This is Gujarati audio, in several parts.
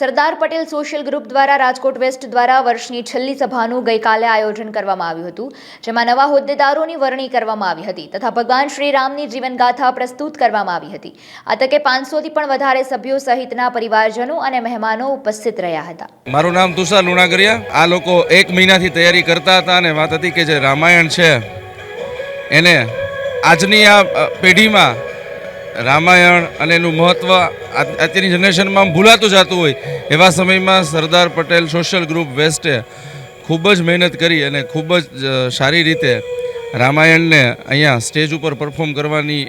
સરદાર પટેલ સોશિયલ ગ્રુપ દ્વારા રાજકોટ વેસ્ટ દ્વારા વર્ષની છેલ્લી સભાનું ગઈકાલે આયોજન કરવામાં આવ્યું હતું, જેમાં નવા હોદ્દેદારોની વરણી કરવામાં આવી હતી તથા ભગવાન શ્રી રામની જીવનગાથા પ્રસ્તુત કરવામાં આવી હતી. આ તકે પાંચસોથી પણ વધારે સભ્યો સહિતના પરિવારજનો અને મહેમાનો ઉપસ્થિત રહ્યા હતા. મારું નામ તુષાર લુણાગરિયા. આ લોકો એક મહિનાથી તૈયારી કરતા હતા અને વાત હતી કે જે રામાયણ છે, એને આજની આ પેઢીમાં રામાયણ અને એનું મહત્ત્વ અત્યારની જનરેશનમાં ભૂલાતું જતું હોય, એવા સમયમાં સરદાર પટેલ સોશિયલ ગ્રુપ વેસ્ટે ખૂબ જ મહેનત કરી અને ખૂબ જ સારી રીતે રામાયણને અહીંયા સ્ટેજ ઉપર પરફોર્મ કરવાની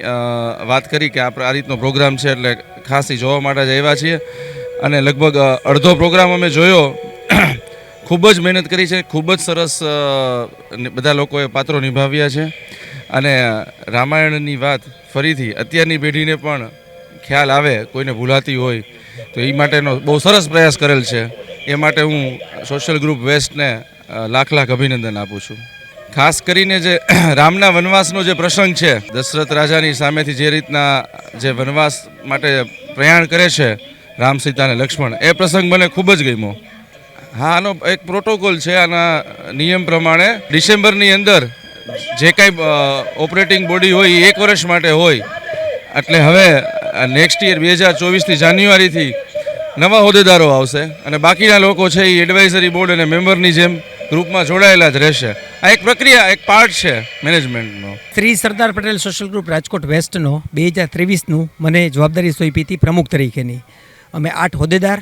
વાત કરી કે આપણે આ રીતનો પ્રોગ્રામ છે એટલે ખાસ જોવા માટે જ આવ્યા છીએ. અને લગભગ અડધો પ્રોગ્રામ અમે જોયો ખૂબ જ મહેનત કરી છે, ખૂબ જ સરસ બધા લોકોએ પાત્રો નિભાવ્યા છે. અને રામાયણની વાત ફરીથી અત્યારની પેઢીને પણ ખ્યાલ આવે, કોઈને ભૂલાતી હોય, તો એ માટેનો બહુ સરસ પ્રયાસ કરેલ છે. એ માટે હું સોશિયલ ગ્રુપ વેસ્ટને લાખ લાખ અભિનંદન આપું છું. ખાસ કરીને જે રામના વનવાસનો જે પ્રસંગ છે, દશરથ રાજાની સામેથી જે રીતના જે વનવાસ માટે પ્રયાણ કરે છે, રામ સીતા અને લક્ષ્મણ, એ પ્રસંગ મને ખૂબ જ ગમ્યો. હા, આનો એક પ્રોટોકોલ છે, આના નિયમ પ્રમાણે ડિસેમ્બરની અંદર જે કાંઈ ઓપરેટિંગ બોડી હોય એક વર્ષ માટે હોય. એટલે હવે નેક્સ્ટ યર બે હજાર ચોવીસથી જાન્યુઆરીથી નવા હોદ્દેદારો આવશે અને બાકીના લોકો છે એ એડવાઇઝરી બોર્ડ અને મેમ્બરની જેમ ગ્રુપમાં જોડાયેલા જ રહેશે. આ એક પ્રક્રિયા, એક પાર્ટ છે મેનેજમેન્ટનો શ્રી સરદાર પટેલ સોશિયલ ગ્રુપ રાજકોટ વેસ્ટનો બે હજાર ત્રેવીસનું મને જવાબદારી સોંપી હતી પ્રમુખ તરીકેની. અમે આઠ હોદ્દેદાર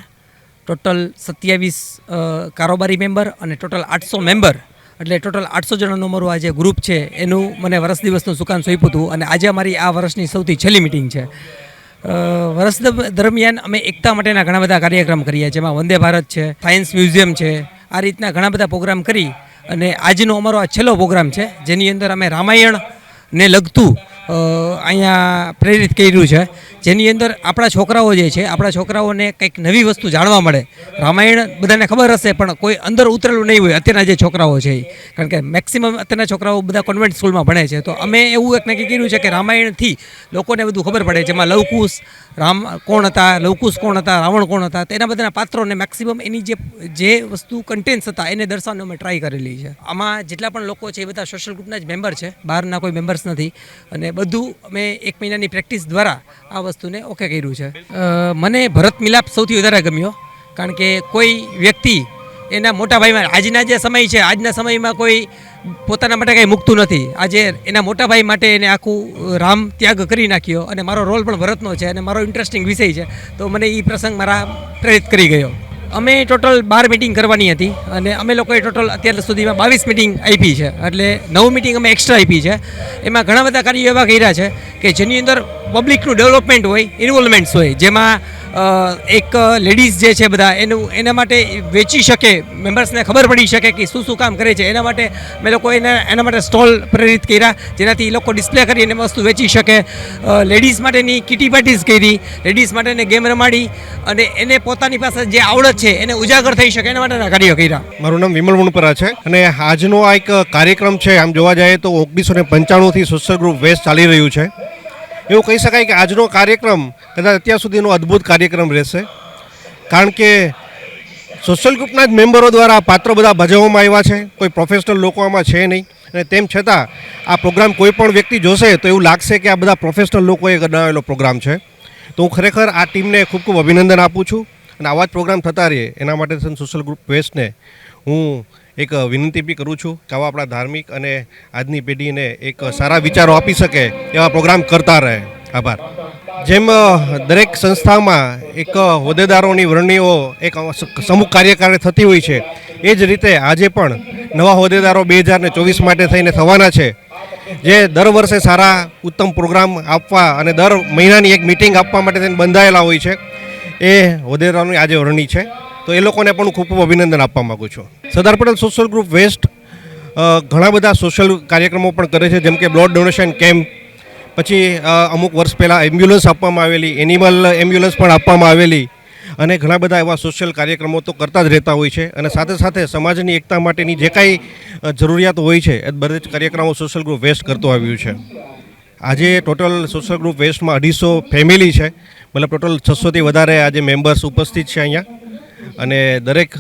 ટોટલ સત્યાવીસ કારોબારી મેમ્બર અને ટોટલ આઠસો મેમ્બર. એટલે ટોટલ આઠસો જણાનું અમારું આ જે ગ્રુપ છે. એનું મને વર્ષ દિવસનું સુકાન સોંપ્યું હતું અને આજે અમારી આ વર્ષની સૌથી છેલ્લી મિટિંગ છે. વર્ષ દરમિયાન અમે એકતા માટેના ઘણા બધા કાર્યક્રમ કર્યા જેમાં વંદે ભારત છે, સાયન્સ મ્યુઝિયમ છે, આ રીતના ઘણા બધા પ્રોગ્રામ કરી અને આજનો અમારો આ છેલ્લો પ્રોગ્રામ છે. જેની અંદર અમે રામાયણને લગતું અહીંયા પ્રેરિત કર્યું છે. જેની અંદર આપણા છોકરાઓ જે છે, આપણા છોકરાઓને કંઈક નવી વસ્તુ જાણવા મળે. રામાયણ બધાને ખબર હશે, પણ કોઈ અંદર ઉતરેલું નહીં હોય અત્યારના જે છોકરાઓ છે કારણ કે મેક્સિમમ અત્યારના છોકરાઓ બધા કોન્વેન્ટ સ્કૂલમાં ભણે છે. તો અમે એવું એક નક્કી કર્યું છે કે રામાયણથી લોકોને બધું ખબર પડે જેમાં લવકુશ, રામ, કોણ હતા, લવકુશ કોણ હતા, રાવણ કોણ હતા તેના બધાના પાત્રોને મેક્સિમમ એની જે જે વસ્તુ કન્ટેન્ટ્સ હતા, એને દર્શાવવાનો અમે ટ્રાય કરેલી છે. આમાં જેટલા પણ લોકો છે એ બધા સોશિયલ ગ્રુપના જ મેમ્બર છે. બહારના કોઈ મેમ્બર્સ નથી. અને બધું અમે એક મહિનાની પ્રેક્ટિસ દ્વારા આ વસ્તુને ઓકે કર્યું છે. મને ભરત મિલાપ સૌથી વધારે ગમ્યો, કારણ કે કોઈ વ્યક્તિ એના મોટા ભાઈમાં, આજના જે સમય છે, આજના સમયમાં કોઈ પોતાના માટે કંઈ મૂકતું નથી. આજે એના મોટા ભાઈ માટે એને આખું રામ ત્યાગ કરી નાખ્યો અને મારો રોલ પણ ભરતનો છે અને મારો ઇન્ટરેસ્ટિંગ વિષય છે. તો મને એ પ્રસંગ મારા પ્રેરિત કરી ગયો. અમે ટોટલ બાર મિટિંગ કરવાની હતી અને અમે લોકોએ ટોટલ અત્યાર સુધીમાં બાવીસ મિટિંગ આપી છે. એટલે નવ મિટિંગ અમે એક્સ્ટ્રા આપી છે. એમાં ઘણા બધા કાર્યો એવા કર્યા છે કે જેની અંદર પબ્લિકનું ડેવલપમેન્ટ હોય ઇન્વોલ્વમેન્ટ્સ હોય, જેમાં એક લેડીઝ જે છે બધા, એનું, એના માટે વેચી શકે, મેમ્બર્સને ખબર પડી શકે કે શું શું કામ કરે છે. એના માટે મેં લોકો એને, એના માટે સ્ટોલ પ્રેરિત કર્યા, જેનાથી એ લોકો ડિસ્પ્લે કરી અને વસ્તુ વેચી શકે. લેડીઝ માટેની કિટી પાર્ટીઝ કરી, લેડીઝ માટેને ગેમ રમાડી અને એને પોતાની પાસે જે આવડત છે એને ઉજાગર થઈ શકે એના માટેના કાર્યો કર્યા. મારું નામ વિમલ વણપરા છે અને આજનો આ એક કાર્યક્રમ છે, આમ જોવા જઈએ તો ઓગણીસો ને પંચાણુંથી સોશિયલ ગ્રુપ વેસ્ટ ચાલી રહ્યું છે. એવું કહી શકાય કે આજનો કાર્યક્રમ કદાચ અત્યાર સુધીનો અદ્ભુત કાર્યક્રમ રહેશે. કારણ કે સોશિયલ ગ્રુપના જ મેમ્બરો દ્વારા પાત્રો બધા ભજવવામાં આવ્યા છે. કોઈ પ્રોફેશનલ લોકો આમાં છે નહીં. અને તેમ છતાં આ પ્રોગ્રામ કોઈ પણ વ્યક્તિ જોશે તો એવું લાગશે કે આ બધા પ્રોફેશનલ લોકોએ બનાવેલો પ્રોગ્રામ છે. તો હું ખરેખર આ ટીમને ખૂબ ખૂબ અભિનંદન આપું છું. અને આવા જ પ્રોગ્રામ થતા રહે એના માટે સોશિયલ ગ્રુપ વેસ્ટને હું એક વિનંતી બી કરું છું કે આવા આપણા ધાર્મિક અને આજની પેઢીને એક સારા વિચારો આપી શકે એવા પ્રોગ્રામ કરતા રહે. આભાર. જેમ દરેક સંસ્થામાં એક હોદ્દેદારોની વરણીઓ એક સમૂહ કાર્યકારી થતી હોય છે, એ જ રીતે આજે પણ નવા હોદ્દેદારો બે હજાર ને ચોવીસ માટે થઈને થવાના છે. જે દર વર્ષે સારા ઉત્તમ પ્રોગ્રામ આપવા અને દર મહિનાની એક મિટિંગ આપવા માટે થઈને બંધાયેલા હોય છે. એ હોદ્દેદારોની આજે વરણી છે. તો એ લોકોને પણ ખૂબ ખૂબ અભિનંદન આપવા માગું છું. Sardar Patel social group west ઘણા બધા સોશિયલ કાર્યક્રમો પણ કરે છે, જેમ કે બ્લડ ડોનેશન કેમ્પ પછી અમુક વર્ષ પહેલાં એમ્બ્યુલન્સ આપવામાં આવેલી એનિમલ એમ્બ્યુલન્સ પણ આપવામાં આવેલી, અને ઘણા બધા એવા સોશિયલ કાર્યક્રમો તો કરતા જ રહેતા હોય છે, અને સાથે સાથે સમાજની એકતા માટેની જે કાંઈ જરૂરિયાતો હોય છે, એ બધા જ કાર્યક્રમો સોશિયલ ગ્રુપ વેસ્ટ કરતો આવ્યું છે. આજે ટોટલ સોશિયલ ગ્રુપ વેસ્ટમાં અઢીસો ફેમિલી છે, મતલબ ટોટલ છસોથી વધારે આજે મેમ્બર્સ ઉપસ્થિત છે અહીંયા. અને દરેક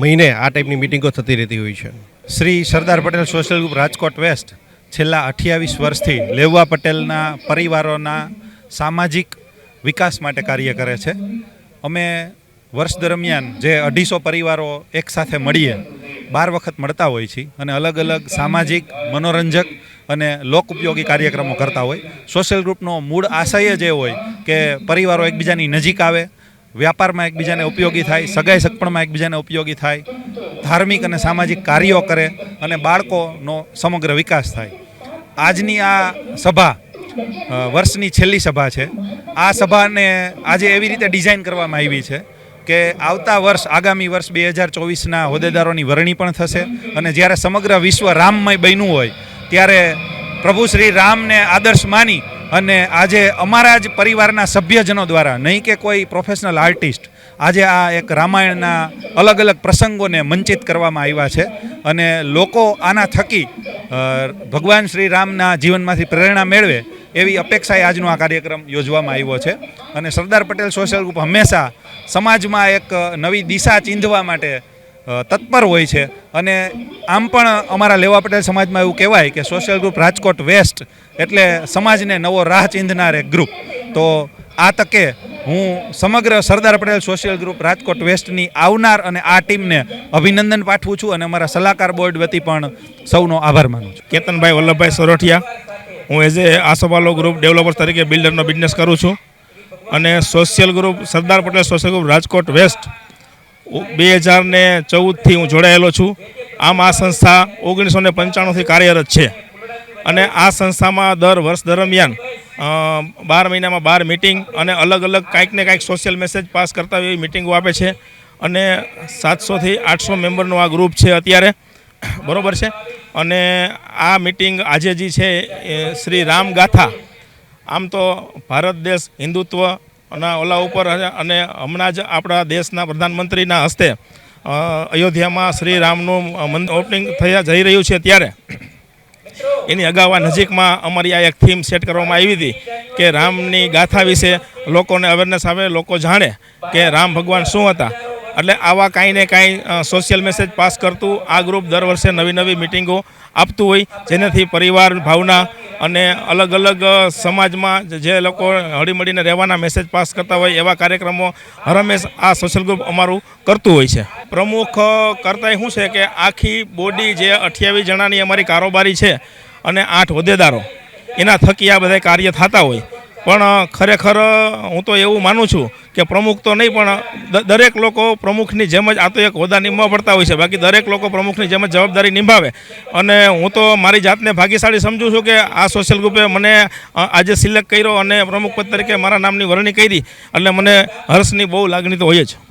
મહિને આ ટાઈપની મિટિંગો થતી રહેતી હોય છે. Shri Sardar Patel social group Rajkot west છેલ્લા અઠ્યાવીસ વર્ષથી લેવા પટેલના પરિવારોના સામાજિક વિકાસ માટે કાર્ય કરે છે. અમે વર્ષ દરમિયાન જે અઢીસો પરિવારો એકસાથે મળીએ, બાર વખત મળતા હોય છીએ અને અલગ અલગ સામાજિક, મનોરંજક અને લોક ઉપયોગી કાર્યક્રમો કરતા હોય. સોશિયલ ગ્રુપનો મૂળ આશય જ એ હોય કે પરિવારો એકબીજાની નજીક આવે વ્યાપારમાં એકબીજાને ઉપયોગી થાય, સગાઈ સગપણમાં એકબીજાને ઉપયોગી થાય, ધાર્મિક અને સામાજિક કાર્યો કરે અને બાળકોનો સમગ્ર વિકાસ થાય. આજની આ સભા વર્ષની છેલ્લી સભા છે. આ સભાને આજે એવી રીતે ડિઝાઇન કરવામાં આવી છે કે આવતા વર્ષ, આગામી વર્ષ બે હજાર ચોવીસના હોદ્દેદારોની વરણી પણ થશે અને જ્યારે સમગ્ર વિશ્વ રામમય બન્યું હોય, ત્યારે પ્રભુ શ્રી રામને આદર્શ માની અને આજે અમારા જ પરિવારના સભ્યજનો દ્વારા, નહીં કે કોઈ પ્રોફેશનલ આર્ટિસ્ટ આજે આ એક રામાયણના અલગ અલગ પ્રસંગોને મંચિત કરવામાં આવ્યા છે. અને લોકો આના થકી ભગવાન શ્રી રામના જીવનમાંથી પ્રેરણા મેળવે એવી અપેક્ષાએ આજનો આ કાર્યક્રમ યોજવામાં આવ્યો છે. અને સરદાર પટેલ સોશિયલ ગ્રુપ હંમેશા સમાજમાં એક નવી દિશા ચીંધવા માટે તત્પર હોય છે. અને આમ પણ અમારા લેવા પટેલ સમાજમાં એવું કહેવાય કે સોશિયલ ગ્રુપ રાજકોટ વેસ્ટ એટલે સમાજને નવો રાહ ચીંધનાર એક ગ્રુપ તો આ તકે હું સમગ્ર સરદાર પટેલ સોશિયલ ગ્રુપ રાજકોટ વેસ્ટની આવનાર અને આ ટીમને અભિનંદન પાઠવું છું અને અમારા સલાહકાર બોર્ડ વતી પણ સૌનો આભાર માનું છું. કેતનભાઈ, વલ્લભભાઈ સોરઠિયા, હું as a Asopalav group developers તરીકે બિલ્ડરનો બિઝનેસ કરું છું. અને social group Sardar Patel social group Rajkot west બે હજાર ને ચૌદથી હું જોડાયેલો છું. આમ આ સંસ્થા ઓગણીસો ને પંચાણુંથી કાર્યરત છે. અને આ સંસ્થામાં દર વર્ષ દરમિયાન બાર મહિનામાં બાર મિટિંગ અને અલગ અલગ કાંઈક ને કાંઈક સોશિયલ મેસેજ પાસ કરતા એવી મિટિંગો આપે છે. અને સાતસોથી આઠસો મેમ્બરનું આ ગ્રુપ છે અત્યારે. બરોબર છે? અને આ મિટિંગ આજે જે છે શ્રી રામ ગાથા. આમ તો ભારત દેશ હિન્દુત્વ ના ઓલા ઉપર અને હમણાં જ આપણા દેશના પ્રધાનમંત્રીના હસ્તે અયોધ્યામાં શ્રી રામનું ઓપનિંગ થયા, જઈ રહ્યું છે ત્યારે. એની અગાઉ નજીકમાં અમારી આ એક થીમ સેટ કરવામાં આવી હતી કે રામની ગાથા વિશે લોકોને અવેરનેસ આવે, લોકો જાણે કે રામ ભગવાન શું હતા. એટલે આવા કાંઈ ને કાંઈ સોશિયલ મેસેજ પાસ કરતું આ ગ્રુપ દર વર્ષે નવી નવી મિટિંગો આપતું હોય, જેનાથી પરિવાર ભાવના અને અલગ અલગ સમાજમાં જે- લોકો હળીમળીને રહેવાના મેસેજ પાસ કરતા હોય એવા કાર્યક્રમો હરમેશ આ સોશિયલ ગ્રુપ અમારું કરતું હોય છે. પ્રમુખ કરતા શું છે કે આખી બોડી જે અઠ્યાવીસ જણાની અમારી કારોબારી છે અને આઠ હોદ્દેદારો. એના થકી આ બધા કાર્ય થતા હોય. પણ ખરેખર હું તો એવું માનું છું કે પ્રમુખ તો નહીં, પણ દરેક લોકો પ્રમુખની જેમ જ આ તો એક હોદ્દા નિભાવવા પડતા હોય છે. બાકી દરેક લોકો પ્રમુખની જેમ જ જવાબદારી નિભાવે. અને હું તો મારી જાતને ભાગ્યશાળી સમજું છું કે આ સોશિયલ ગ્રુપે મને આજે સિલેક્ટ કર્યો અને પ્રમુખ પદ તરીકે મારા નામની વરણી કરી. એટલે મને હર્ષની બહુ લાગણી તો હોય જ.